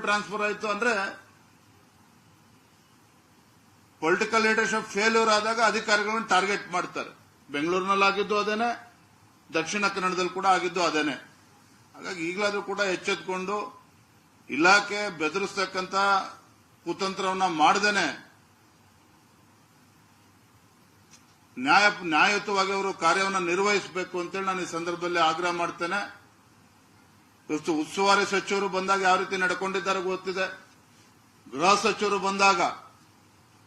Transfer ಆಯಿತು ಅಂದ್ರೆ political leadership failure ಆದಾಗ ಅಧಿಕಾರಿಗಳನ್ನು ಟಾರ್ಗೆಟ್ ಮಾಡ್ತಾರೆ. ಬೆಂಗಳೂರಿನಲ್ಲಿ ಆಗಿದ್ದು ಅದೇನೆ, ದಕ್ಷಿಣ ಕನ್ನಡದಲ್ಲಿ ಕೂಡ ಆಗಿದ್ದು ಅದೇನೆ. ಹಾಗಾಗಿ ಈಗಲಾದರೂ ಕೂಡ ಎಚ್ಚೆತ್ಕೊಂಡು ಇಲಾಖೆ ಬೆದರಿಸ್ತಕ್ಕಂಥ ಕುತಂತ್ರವನ್ನ ಮಾಡದೇನೆ. ನ್ಯಾಯ, ನ್ಯಾಯಯುತವಾಗಿ ಅವರು ಕಾರ್ಯವನ್ನು ನಿರ್ವಹಿಸಬೇಕು ಅಂತೇಳಿ ನಾನು ಈ ಸಂದರ್ಭದಲ್ಲಿ ಆಗ್ರಹ ಮಾಡ್ತೇನೆ. ಉಸ್ತುವಾರಿ ಸಚಿವರು ಬಂದಾಗ ಯಾವ ರೀತಿ ನಡ್ಕೊಂಡಿದ್ದಾರೆ ಗೊತ್ತಿದೆ. ಗೃಹ ಸಚಿವರು ಬಂದಾಗ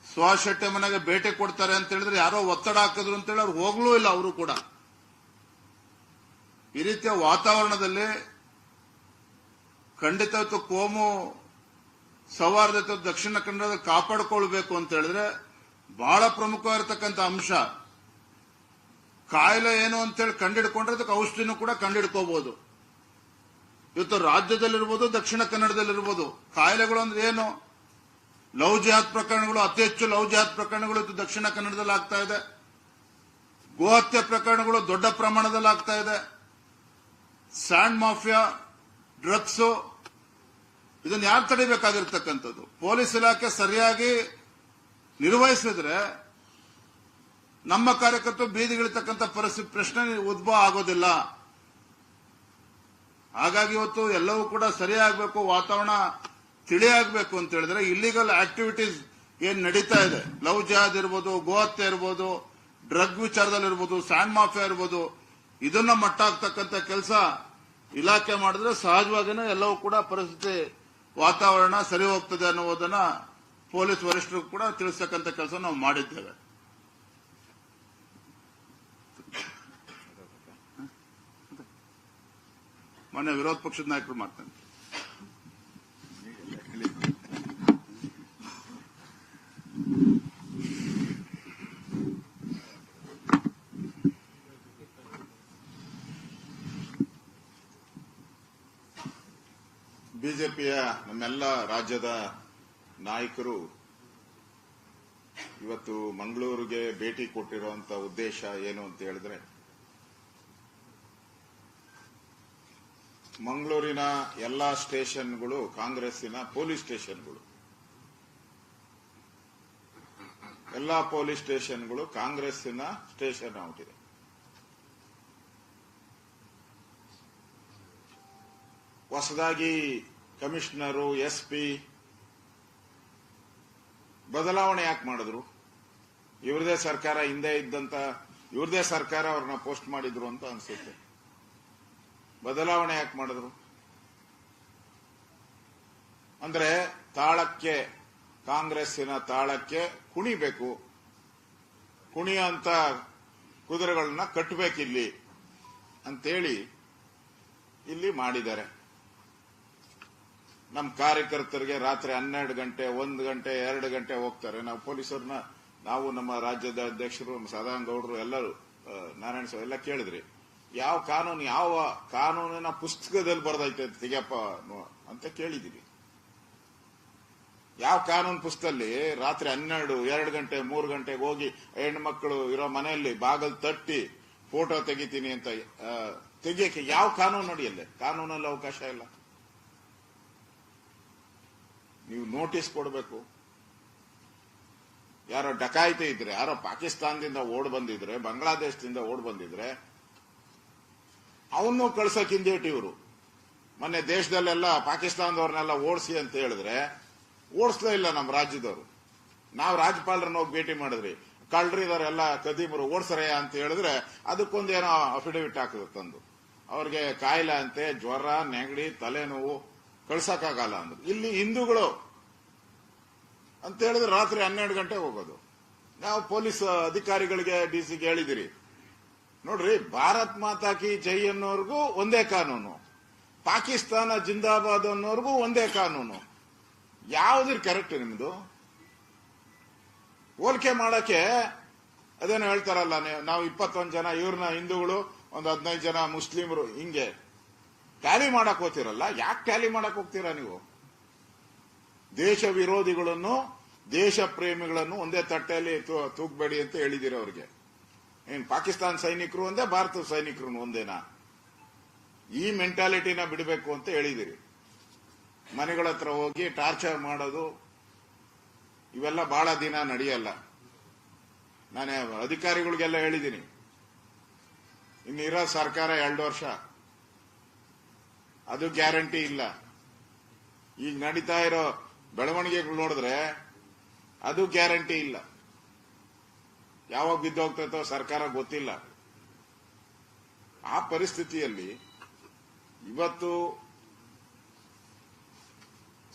ಸುಹಾಸ್ ಶೆಟ್ಟಿ ಮನೆಗೆ ಭೇಟಿ ಕೊಡ್ತಾರೆ ಅಂತ ಹೇಳಿದ್ರೆ ಯಾರೋ ಒತ್ತಡ ಹಾಕಿದ್ರು ಅಂತೇಳಿ ಅವ್ರು ಹೋಗ್ಲೂ ಇಲ್ಲ ಅವರು ಕೂಡ. ಈ ರೀತಿಯ ವಾತಾವರಣದಲ್ಲಿ ಖಂಡಿತ ಕೋಮು ಸೌಹಾರ್ದತೆ ದಕ್ಷಿಣ ಕನ್ನಡದ ಕಾಪಾಡಿಕೊಳ್ಬೇಕು ಅಂತ ಹೇಳಿದ್ರೆ ಬಹಳ ಪ್ರಮುಖವಾಗಿರ್ತಕ್ಕಂಥ ಅಂಶ. ಕಾಯಿಲೆ ಏನು ಅಂತೇಳಿ ಕಂಡಿಡ್ಕೊಂಡ್ರೆ ಅದಕ್ಕೆ ಔಷಧಿನೂ ಕೂಡ ಕಂಡಿಡ್ಕೋಬಹುದು ಇವತ್ತು ರಾಜ್ಯದಲ್ಲಿರ್ಬೋದು, ದಕ್ಷಿಣ ಕನ್ನಡದಲ್ಲಿರ್ಬೋದು, ಕಾಯಿಲೆಗಳು ಅಂದ್ರೆ ಏನು? ಲವ್ ಜಿಹಾದ್ ಪ್ರಕರಣಗಳು, ಅತಿ ಹೆಚ್ಚು ಲವ್ ಜಿಹಾದ್ ಪ್ರಕರಣಗಳು ಇವತ್ತು ದಕ್ಷಿಣ ಕನ್ನಡದಲ್ಲಿ ಆಗ್ತಾ ಇದೆ. ಗೋಹತ್ಯೆ ಪ್ರಕರಣಗಳು ದೊಡ್ಡ ಪ್ರಮಾಣದಲ್ಲಿ ಆಗ್ತಾ ಇದೆ. ಸ್ಯಾಂಡ್ ಮಾಫಿಯಾ, ಡ್ರಗ್ಸ್, ಇದನ್ನ ಯಾರು ತಡಿಬೇಕಾಗಿರ್ತಕ್ಕಂಥದ್ದು? ಪೊಲೀಸ್ ಇಲಾಖೆ ಸರಿಯಾಗಿ ನಿರ್ವಹಿಸಿದ್ರೆ ನಮ್ಮ ಕಾರ್ಯಕರ್ತರು ಬೀದಿಗಿಳಿತಕ್ಕಂಥ ಪರಿಸ್ಥಿತಿ ಪ್ರಶ್ನೆ ಉದ್ಭವ ಆಗೋದಿಲ್ಲ. ಹಾಗಾಗಿ ಇವತ್ತು ಎಲ್ಲವೂ ಕೂಡ ಸರಿಯಾಗಬೇಕು, ವಾತಾವರಣ ತಿಳಿಯಾಗಬೇಕು ಅಂತ ಹೇಳಿದ್ರೆ ಇಲ್ಲಿಗಲ್ ಆಕ್ಟಿವಿಟೀಸ್ ಏನ್ ನಡೀತಾ ಇದೆ. ಲವ್ ಜಿಹಾದ್ ಇರ್ಬೋದು, ಗೋಹತ್ಯೆ ಇರ್ಬೋದು, ಡ್ರಗ್ ವಿಚಾರದಲ್ಲಿ ಇರ್ಬೋದು, ಸ್ಯಾಂಡ್ ಮಾಫಿಯಾ ಇರ್ಬೋದು, ಇದನ್ನ ಮಟ್ಟ ಹಾಕ್ತಕ್ಕಂಥ ಕೆಲಸ ಇಲಾಖೆ ಮಾಡಿದ್ರೆ ಸಹಜವಾಗಿನೇ ಎಲ್ಲವೂ ಕೂಡ ಪರಿಸ್ಥಿತಿ, ವಾತಾವರಣ ಸರಿ ಹೋಗ್ತದೆ ಅನ್ನುವುದನ್ನ ಪೊಲೀಸ್ ವರಿಷ್ಠರು ಕೂಡ ತಿಳಿಸ್ತಕ್ಕಂಥ ಕೆಲಸ ನಾವು ಮಾಡಿದ್ದೇವೆ. ಮೊನ್ನೆ ವಿರೋಧ ಪಕ್ಷದ ನಾಯಕರು ಮಾಡ್ತಾನೆ ಬಿಜೆಪಿಯ ನಮ್ಮೆಲ್ಲ ರಾಜ್ಯದ ನಾಯಕರು ಇವತ್ತು ಮಂಗಳೂರಿಗೆ ಭೇಟಿ ಕೊಟ್ಟಿರುವಂತ ಉದ್ದೇಶ ಏನು ಅಂತ ಹೇಳಿದ್ರೆ ಮಂಗಳೂರಿನ ಎಲ್ಲಾ ಸ್ಟೇಷನ್ಗಳು, ಕಾಂಗ್ರೆಸ್ಸಿನ ಪೊಲೀಸ್ ಸ್ಟೇಷನ್ಗಳು. ಎಲ್ಲಾ ಪೊಲೀಸ್ ಸ್ಟೇಷನ್ಗಳು ಕಾಂಗ್ರೆಸ್ಸಿನ ಸ್ಟೇಷನ್ ಆಗುತ್ತಿದೆ ಹೊಸದಾಗಿ ಕಮಿಷನರು, ಎಸ್ಪಿ ಬದಲಾವಣೆ ಯಾಕೆ ಮಾಡಿದ್ರು? ಇವ್ರದೇ ಸರ್ಕಾರ ಹಿಂದೆ ಇದ್ದಂತ, ಇವ್ರದೇ ಸರ್ಕಾರ ಅವ್ರನ್ನ ಪೋಸ್ಟ್ ಮಾಡಿದ್ರು ಅಂತ ಅನ್ಸುತ್ತೆ. ಬದಲಾವಣೆ ಯಾಕೆ ಮಾಡಿದ್ರು? ಅಂದ್ರೆ ತಾಳಕ್ಕೆ, ಕಾಂಗ್ರೆಸ್ಸಿನ ತಾಳಕ್ಕೆ ಕುಣಿಬೇಕು. ಕುಣಿಯಂತ ಕುದುರೆಗಳನ್ನ ಕಟ್ಟಬೇಕಿಲ್ಲಿ ಅಂತೇಳಿ ಇಲ್ಲಿ ಮಾಡಿದ್ದಾರೆ. ನಮ್ಮ ಕಾರ್ಯಕರ್ತರಿಗೆ ರಾತ್ರಿ ಹನ್ನೆರಡು ಗಂಟೆ, ಒಂದು ಗಂಟೆ, ಎರಡು ಗಂಟೆ ಹೋಗ್ತಾರೆ. ನಾವು ಪೊಲೀಸರನ್ನ, ನಾವು ನಮ್ಮ ರಾಜ್ಯದ ಅಧ್ಯಕ್ಷರು ಸದಾನಂದ ಗೌಡರು ಎಲ್ಲರೂ ನಾರಾಯಣ ಸ್ವಾಮಿ ಎಲ್ಲ ಕೇಳಿದ್ರಿ. ಯಾವ ಕಾನೂನು, ಯಾವ ಕಾನೂನಿನ ಪುಸ್ತಕದಲ್ಲಿ ಬರ್ದೈತೆ ತೆಗಿಯಪ್ಪ ಅಂತ ಕೇಳಿದೀವಿ. ಯಾವ ಕಾನೂನು ಪುಸ್ತಕದಲ್ಲಿ ರಾತ್ರಿ ಹನ್ನೆರಡು, ಎರಡು ಗಂಟೆ, ಮೂರು ಗಂಟೆಗೆ ಹೋಗಿ ಹೆಣ್ಮಕ್ಳು ಇರೋ ಮನೆಯಲ್ಲಿ ಬಾಗಲ್ ತಟ್ಟಿ ಫೋಟೋ ತೆಗಿತೀನಿ ಅಂತ ತೆಗಿಯಕ್ಕೆ ಯಾವ ಕಾನೂನು ನಡೆಯಲ್ಲ ಕಾನೂನಲ್ಲಿ ಅವಕಾಶ ಇಲ್ಲ. ನೀವು ನೋಟಿಸ್ ಕೊಡಬೇಕು. ಯಾರೋ ಡಕಾಯಿತಿ ಇದ್ರೆ, ಯಾರೋ ಪಾಕಿಸ್ತಾನದಿಂದ ಓಡ್ ಬಂದಿದ್ರೆ, ಬಾಂಗ್ಲಾದೇಶದಿಂದ ಓಡ್ ಬಂದಿದ್ರೆ ಅವನು ಕಳ್ಸಕ್ ಹಿಂದೇಟ್ ಇವರು. ಮೊನ್ನೆ ದೇಶದಲ್ಲೆಲ್ಲ ಪಾಕಿಸ್ತಾನದವ್ರನ್ನೆಲ್ಲ ಓಡಿಸಿ ಅಂತ ಹೇಳಿದ್ರೆ, ಓಡಿಸ್ಲೇ ಇಲ್ಲ ನಮ್ಮ ರಾಜ್ಯದವರು. ನಾವು ರಾಜ್ಯಪಾಲರನ್ನ ಹೋಗಿ ಭೇಟಿ ಮಾಡಿದ್ರಿ. ಕಳ್ಳರಿದವರೆಲ್ಲ ಕದೀಮರು ಓಡಿಸ್ರೆ ಅಂತ ಹೇಳಿದ್ರೆ ಅದಕ್ಕೊಂದೇನೋ ಅಫಿಡವಿಟ್ ಹಾಕಿದ್ರು ತಂದು. ಅವ್ರಿಗೆ ಕಾಯಿಲೆ ಅಂತೆ, ಜ್ವರ, ನೆಗಡಿ, ತಲೆನೋವು ಕಳ್ಸಕ್ಕಾಗಲ್ಲ ಅಂದ್ರು. ಇಲ್ಲಿ ಹಿಂದೂಗಳು ಅಂತ ಹೇಳಿದ್ರೆ ರಾತ್ರಿ ಹನ್ನೆರಡು ಗಂಟೆ ಹೋಗೋದು. ನಾವು ಪೊಲೀಸ್ ಅಧಿಕಾರಿಗಳಿಗೆ ಡಿಸಿಗೆ ಹೇಳಿದಿರಿ. ನೋಡ್ರಿ, ಭಾರತ್ ಮಾತಾ ಕಿ ಜೈ ಅನ್ನೋರ್ಗೂ ಒಂದೇ ಕಾನೂನು. ಪಾಕಿಸ್ತಾನ ಜಿಂದಾಬಾದ್ ಅನ್ನೋರ್ಗೂ ಒಂದೇ ಕಾನೂನು. ಯಾವ್ದ್ರ ಕರೆಕ್ಟ್ ನಿಮ್ದು? ಹೋಲಿಕೆ ಮಾಡಕ್ಕೆ ಅದೇನೋ ಹೇಳ್ತಾರಲ್ಲ, ನೀವು- ಇಪ್ಪತ್ತೊಂದು ಜನ, ಇವ್ರನ್ನ ಹಿಂದೂಗಳು, ಒಂದು ಹದಿನೈದು ಜನ ಮುಸ್ಲಿಮರು, ಹಿಂಗೆ. ಟ್ಯಾಲಿ ಮಾಡಕ್ ಹೋಗ್ತಿರಲ್ಲ? ಯಾಕೆ ಟ್ಯಾಲಿ ಮಾಡಕ್ ಹೋಗ್ತೀರಾ ನೀವು? ದೇಶ ವಿರೋಧಿಗಳನ್ನು, ದೇಶ ಪ್ರೇಮಿಗಳನ್ನು ಒಂದೇ ತಟ್ಟೆಯಲ್ಲಿ ತೂಗ್ಬೇಡಿ ಅಂತ ಹೇಳಿದಿರ ಅವ್ರಿಗೆ. ಏನ್ ಪಾಕಿಸ್ತಾನ ಸೈನಿಕರು ಒಂದೇ, ಭಾರತದ ಸೈನಿಕರು ಒಂದೇನಾ? ಈ ಮೆಂಟಾಲಿಟಿನ ಬಿಡಬೇಕು ಅಂತ ಹೇಳಿದಿರಿ. ಮನೆಗಳ ಹತ್ರ ಹೋಗಿ ಟಾರ್ಚರ್ ಮಾಡೋದು, ಇವೆಲ್ಲ ಬಹಳ ದಿನ ನಡೆಯಲ್ಲ. ನಾನು ಅಧಿಕಾರಿಗಳಿಗೆಲ್ಲ ಹೇಳಿದ್ದೀನಿ ಇನ್ನಿರೋ ಸರ್ಕಾರ ಎರಡು ವರ್ಷ. ಅದು ಗ್ಯಾರಂಟಿ ಇಲ್ಲ. ಈಗ ನಡೀತಾ ಇರೋ ಬೆಳವಣಿಗೆಗಳು ನೋಡಿದ್ರೆ ಅದು ಗ್ಯಾರಂಟಿ ಇಲ್ಲ. ಯಾವಾಗ ಬಿದ್ದೋಗ್ತೈತೋ ಸರ್ಕಾರ ಗೊತ್ತಿಲ್ಲ. ಆ ಪರಿಸ್ಥಿತಿಯಲ್ಲಿ ಇವತ್ತು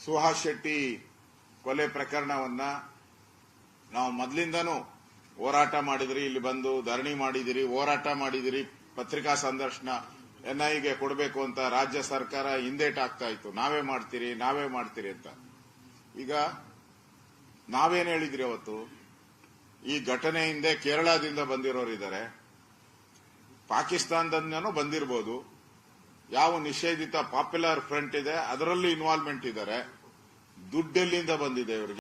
ಸುಹಾಸ್ ಶೆಟ್ಟಿ ಕೊಲೆ ಪ್ರಕರಣವನ್ನ ನಾವು ಮೊದಲಿಂದನೂ ಹೋರಾಟ ಮಾಡಿದಿರಿ, ಇಲ್ಲಿ ಬಂದು ಧರಣಿ ಮಾಡಿದಿರಿ, ಹೋರಾಟ ಮಾಡಿದಿರಿ, ಪತ್ರಿಕಾ ಸಂದರ್ಶನ ಎನ್ಐಗೆ ಕೊಡಬೇಕು ಅಂತ ರಾಜ್ಯ ಸರ್ಕಾರ ಹಿಂದೇಟಾಗ್ತಾ ಇತ್ತು. ನಾವೇ ಮಾಡ್ತೀರಿ ನಾವೇ ಮಾಡ್ತೀರಿ ಅಂತ. ಈಗ ನಾವೇನು ಹೇಳಿದ್ರಿ ಅವತ್ತು? ಈ ಘಟನೆ ಹಿಂದೆ ಕೇರಳದಿಂದ ಬಂದಿರೋರು ಇದ್ದಾರೆ. ಪಾಕಿಸ್ತಾನದಿಂದನೂ ಬಂದಿರಬಹುದು ಯಾವ ನಿಷೇಧಿತ ಪಾಪ್ಯುಲರ್ ಫ್ರಂಟ್ ಇದೆ, ಅದರಲ್ಲಿ ಇನ್ವಾಲ್ವ್ಮೆಂಟ್ ಇದ್ದಾರೆ. ದುಡ್ಡೆಲ್ಲಿಂದ ಬಂದಿದೆ ಇವರಿಗೆ.